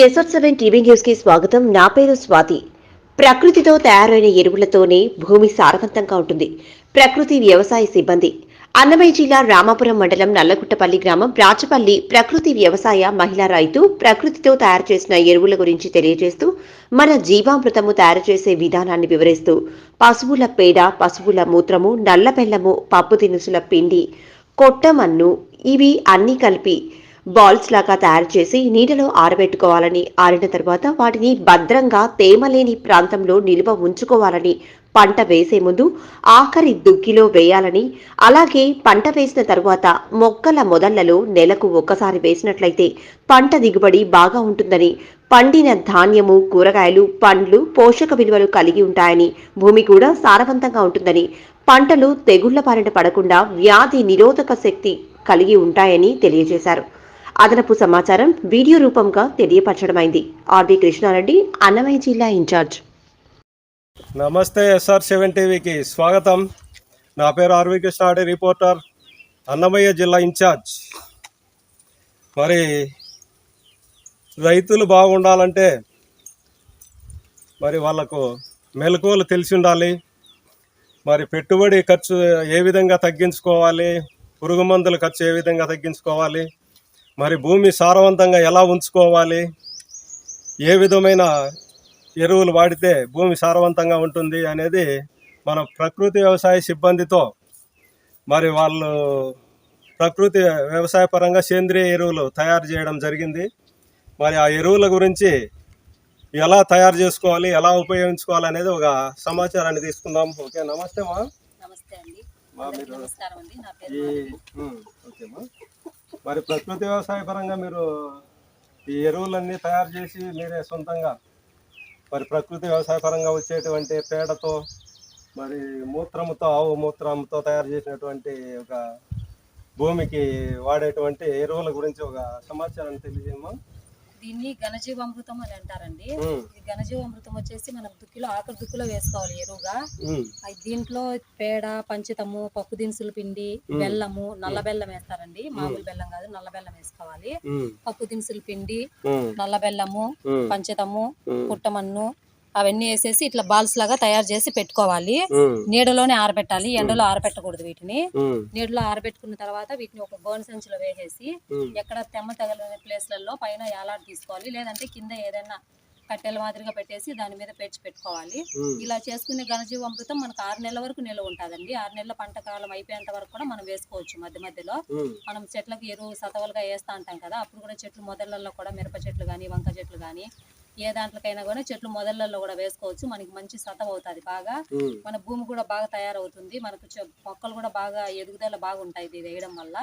SR seven TV న్యూస్కి స్వాగతం. నా పేరు స్వాతి. ప్రకృతితో తయారైన ఎరువులతోనే భూమి సారవంతంగా ఉంటుంది. ప్రకృతి వ్యవసాయ సిబ్బంది. అన్నమయ్య జిల్లా రామాపురం మండలం నల్లగుట్టపల్లి గ్రామం రాచపల్లి ప్రకృతి వ్యవసాయ మహిళా రైతు ప్రకృతితో తయారు చేసిన ఎరువుల గురించి తెలియజేస్తూ మన జీవామృతము తయారు చేసే విధానాన్ని వివరిస్తూ పశువుల పేడ పశువుల మూత్రము నల్ల బెల్లము పప్పు దినుసుల పిండి కొట్టమన్ను ఇవి అన్నీ కలిపి బాల్స్ లాగా తయారు చేసి నీటిలో ఆరబెట్టుకోవాలని ఆరిన తర్వాత వాటిని భద్రంగా తేమ లేని ప్రాంతంలో నిల్వ ఉంచుకోవాలని పంట వేసే ముందు ఆఖరి దుక్కిలో వేయాలని అలాగే పంట వేసిన తరువాత మొక్కల మొదళ్ళలో నెలకు ఒక్కసారి వేసినట్లయితే పంట దిగుబడి బాగా ఉంటుందని పండిన ధాన్యము కూరగాయలు పండ్లు పోషక విలువలు కలిగి ఉంటాయని భూమి కూడా సారవంతంగా ఉంటుందని పంటలు తెగుళ్ళ బారిన పడకుండా వ్యాధి నిరోధక శక్తి కలిగి ఉంటాయని తెలియజేశారు. అదనపు సమాచారం వీడియో రూపంగా తెలియపరచడమైంది. ఆర్బి కృష్ణారెడ్డి అన్నమయ్య జిల్లా ఇన్ఛార్జ్. నమస్తే ఎస్ఆర్ సెవెన్ టీవీకి స్వాగతం. నా పేరు ఆర్వి కృష్ణాడి రిపోర్టర్ అన్నమయ్య జిల్లా ఇన్ఛార్జ్. మరి రైతులు బాగుండాలంటే మరి వాళ్ళకు మెలకువలు తెలిసి ఉండాలి. మరి పెట్టుబడి ఖర్చు ఏ విధంగా తగ్గించుకోవాలి? పురుగు మందుల ఖర్చు ఏ విధంగా తగ్గించుకోవాలి? మరి భూమి సారవంతంగా ఎలా ఉంచుకోవాలి? ఏ విధమైన ఎరువులు వాడితే భూమి సారవంతంగా ఉంటుంది అనేది మన ప్రకృతి వ్యవసాయ సిబ్బందితో మరి వాళ్ళు ప్రకృతి వ్యవసాయ పరంగా సేంద్రియ ఎరువులు తయారు చేయడం జరిగింది. మరి ఆ ఎరువుల గురించి ఎలా తయారు చేసుకోవాలి? ఎలా ఉపయోగించుకోవాలి అనేది ఒక సమాచారాన్ని తీసుకుందాం. ఓకే నమస్తే మా నమస్తే అండి. ఓకేమా మరి ప్రకృతి వ్యవసాయ పరంగా మీరు ఈ ఎరువులన్నీ తయారు చేసి మీరే సొంతంగా మరి ప్రకృతి వ్యవసాయ పరంగా వచ్చేటువంటి పేడతో మరి మూత్రముతో ఆవు మూత్రంతో తయారు చేసినటువంటి ఒక భూమికి వాడేటువంటి ఎరువుల గురించి ఒక సమాచారాన్ని తెలియజేయమా? దీన్ని ఘనజీవామృతం అని అంటారండి. ఇది ఘనజీవామృతం వచ్చేసి మనం దుక్కిలో ఆఖరి దుక్కిలో వేసుకోవాలి ఎరువుగా. అది దీంట్లో పేడ పంచితము పప్పు దినుసుల పిండి బెల్లము నల్ల బెల్లం వేస్తారండి. మామూలు బెల్లం కాదు నల్ల బెల్లం వేసుకోవాలి. పప్పు దినుసుల పిండి నల్ల బెల్లము పంచతము పుట్టమన్ను అవన్నీ వేసేసి ఇట్లా బాల్స్ లాగా తయారు చేసి పెట్టుకోవాలి. నీడలోనే ఆరబెట్టాలి. ఎండలో ఆరబెట్టకూడదు వీటిని. నీడలో ఆరబెట్టుకున్న తర్వాత వీటిని ఒక గోనె సంచిలో వేసేసి ఎక్కడ తెమ్మ తగలని ప్లేస్లలో పైన ఏలాడు తీసుకోవాలి. లేదంటే కింద ఏదైనా కట్టెల మాదిరిగా పెట్టేసి దాని మీద పెంచి పెట్టుకోవాలి. ఇలా చేసుకునే ఘనజీవామృతం మనకు ఆరు నెలల వరకు నిల్వ ఉంటుందండి. ఆరు నెలల పంట కాలం అయిపోయేంత వరకు కూడా మనం వేసుకోవచ్చు మధ్య మధ్యలో. మనం చెట్లకు ఎరువు సతవలుగా వేస్తా ఉంటాం కదా అప్పుడు కూడా చెట్లు మొదళ్ళల్లో కూడా మిరప చెట్లు కానీ వంక చెట్లు కానీ ఏ దాంట్లోకైనా కూడా చెట్లు మొదళ్ళల్లో కూడా వేసుకోవచ్చు. మనకి మంచి సతవ అవుతుంది బాగా. మన భూమి కూడా బాగా తయారవుతుంది. మనకు మొక్కలు కూడా బాగా ఎదుగుదల బాగుంటాయి ఇది వేయడం వల్ల.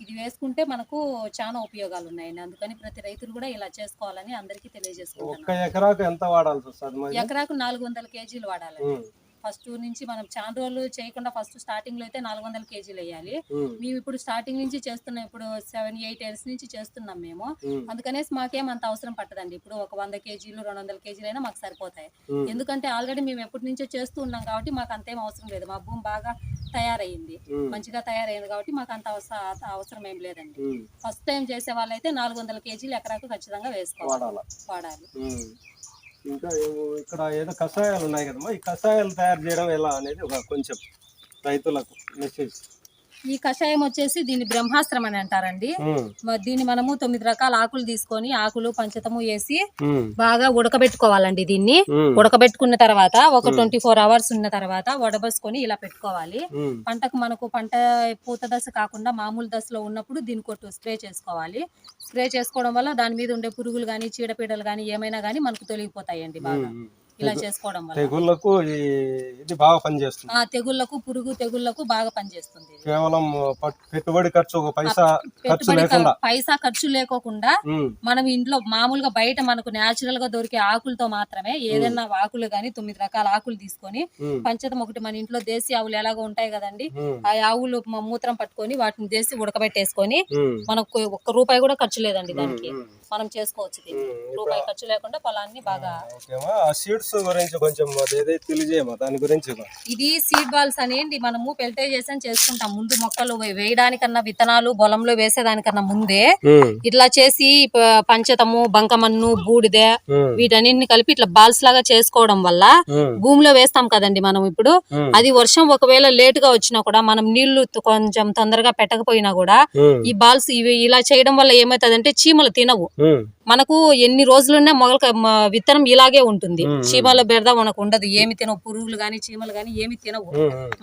ఇది వేసుకుంటే మనకు చాలా ఉపయోగాలు ఉన్నాయండి అందుకని ప్రతి రైతులు కూడా ఇలా చేసుకోవాలని అందరికీ తెలియజేసుకుంటున్నాను. ఎకరాకు ఎంత వాడాల్సి వస్తుంది మరి? ఎకరాకు నాలుగు వందల కేజీలు వాడాలండి. ఫస్ట్ నుంచి మనం చాలా రోజులు చేయకుండా ఫస్ట్ స్టార్టింగ్లో అయితే నాలుగు వందల కేజీలు వేయాలి. మేము. ఇప్పుడు స్టార్టింగ్ నుంచి చేస్తున్నాం. ఇప్పుడు సెవెన్ ఎయిట్ ఇయర్స్ నుంచి చేస్తున్నాం మేము. అందుకనేసి మాకేం అంత అవసరం పట్టదండి. ఇప్పుడు ఒక వంద కేజీలు రెండు వందల కేజీలు అయినా మాకు సరిపోతాయి. ఎందుకంటే ఆల్రెడీ మేము ఎప్పటి నుంచో చేస్తూ ఉన్నాం కాబట్టి మాకు అంతేం అవసరం లేదు. మా భూమి బాగా తయారయ్యింది ఉమ్, మంచిగా తయారైంది కాబట్టి మాకు అంత అవసరం అవసరం ఏం లేదండి. ఫస్ట్ టైం చేసే వాళ్ళైతే నాలుగు వందల కేజీలు ఎకరాకు ఖచ్చితంగా వేసుకోవాలి. వాడాలా. ఇంకా ఇక్కడ ఏదో కషాయాలు ఉన్నాయి కదమ్మా. ఈ కషాయాలు తయారు చేయడం ఎలా అనేది ఒక కొంచెం రైతులకు మెసేజ్. ఈ కషాయం వచ్చేసి దీన్ని బ్రహ్మాస్త్రం అని అంటారండి. దీన్ని మనము తొమ్మిది రకాల ఆకులు తీసుకొని ఆకులు పంచతము వేసి బాగా ఉడకబెట్టుకోవాలండి దీన్ని. ఉడకబెట్టుకున్న తర్వాత ఒక ట్వంటీ ఫోర్ అవర్స్ ఉన్న తర్వాత వడబోసుకొని ఇలా పెట్టుకోవాలి. పంటకు మనకు పంట పూత దశ కాకుండా మామూలు దశలో ఉన్నప్పుడు దీని కొట్టు స్ప్రే చేసుకోవాలి. స్ప్రే చేసుకోవడం వల్ల దాని మీద ఉండే పురుగులు కానీ చీడపీడలు కానీ ఏమైనా కానీ మనకు తొలగిపోతాయండి బాగా. ఇలా చేసుకోవడం వల్ల. తెగుళ్ళకు ఈ ఇది బాగా పనిచేస్తుంది. ఆ తెగుళ్ళకు పురుగు తెగుళ్ళకు బాగా పనిచేస్తుంది ఇది. కేవలం పట్- పెట్టుబడి ఖర్చు ఒక పైసా ఖర్చు పెట్టుబడి లేకుండా. పైసా ఖర్చు లేకోకుండా ఉమ్, మనం ఇంట్లో మామూలుగా బయట మనకు న్యాచురల్గా దొరికే ఆకులతో మాత్రమే ఏదైనా ఆకులు గాని తొమ్మిది రకాల ఆకులు తీసుకొని ఉమ్, పంచతం ఒకటి మన ఇంట్లో దేశీ ఆవులు ఎలాగో ఉంటాయి కదండి. ఉమ్, ఆ ఆవులు మ- మూత్రం పట్టుకొని వాటిని దేశీ ఉడకబెట్టేసుకొని ఉమ్, మనకు ఒక్క రూపాయి కూడా ఖర్చు లేదండి దానికి. ఉమ్, మనం చేసుకోవచ్చు దీన్ని ఉమ్. రూపాయి ఖర్చు లేకుండా పొలాన్ని బాగా ఓకేమా. ఆ సీడ్స్ బాల్స్ గురించి కొంచెం తెలియజేయమా? దాని గురించి ఇది సీడ్ బాల్స్ అనేది మనము పెల్టైజేషన్ చేసుకుంటాం ముందు మొక్కలు వేయడానికన్నా విత్తనాలు పొలంలో వేసేదానికన్నా ముందే ఇట్లా చేసి పంచతము బంకమన్ను బూడిద వీటన్నిటిని కలిపి ఇట్లా బాల్స్ లాగా చేసుకోవడం వల్ల భూమిలో వేస్తాం కదండి మనం ఇప్పుడు. అది వర్షం ఒకవేళ లేట్గా వచ్చినా కూడా మనం నీళ్ళు కొంచెం తొందరగా పెట్టకపోయినా కూడా ఈ బాల్స్ ఇవి ఇలా చేయడం వల్ల ఏమవుతుందంటే చీమలు తినవు. మనకు ఎన్ని రోజులున్నా మొగల విత్తనం ఇలాగే ఉంటుంది. చీమల బెడద మనకు ఉండదు. ఏమి తినవు. పురుగులు గాని చీమలు గాని ఏమి తినవు.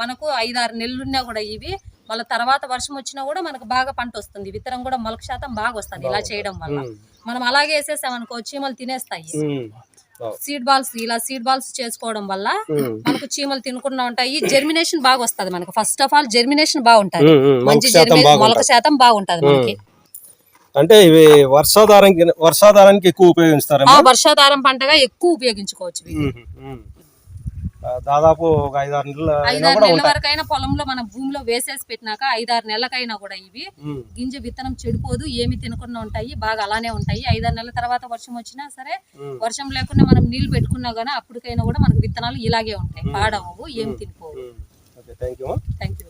మనకు ఐదారు నెలలున్నా కూడా ఇవి వాళ్ళ తర్వాత వర్షం వచ్చినా కూడా మనకు బాగా పంట వస్తుంది. విత్తనం కూడా మొలక శాతం బాగా వస్తుంది ఇలా చేయడం వల్ల. మనం అలాగే వేసేసామనుకో చీమలు తినేస్తాయి. సీడ్ బాల్స్ ఇలా సీడ్ బాల్స్ చేసుకోవడం వల్ల మనకు చీమలు తినకుండా ఉంటాయి. జెర్మినేషన్ బాగా వస్తది మనకు. ఫస్ట్ ఆఫ్ ఆల్ జెర్మినేషన్ బాగుంటది. మంచి జెర్మినేషన్ మొలక శాతం బాగుంటది మనకి. అంటే ఇవి వర్షాధారానికి వర్షాధారానికి ఎక్కువ ఉపయోగిస్తారు వర్షాధారం పంటగా ఎక్కువ ఉపయోగించుకోవచ్చు. దాదాపు ఒక ఐదారు నెలలు ఐదారు నెలల వరకైనా పొలంలో మనం భూమిలో వేసేసి పెట్టినాక ఐదారు నెలలకైనా కూడా ఇవి. గింజ విత్తనం చెడిపోదు ఏమి తినకుండా ఉంటాయి బాగా అలానే ఉంటాయి. ఐదారు నెలల తర్వాత వర్షం వచ్చినా సరే. వర్షం లేకుండా మనం నీళ్ళు పెట్టుకున్నా గానీ అప్పటికైనా కూడా మనకు విత్తనాలు ఇలాగే ఉంటాయి. పాడవు ఏమి తినిపోవు. Thank you thank you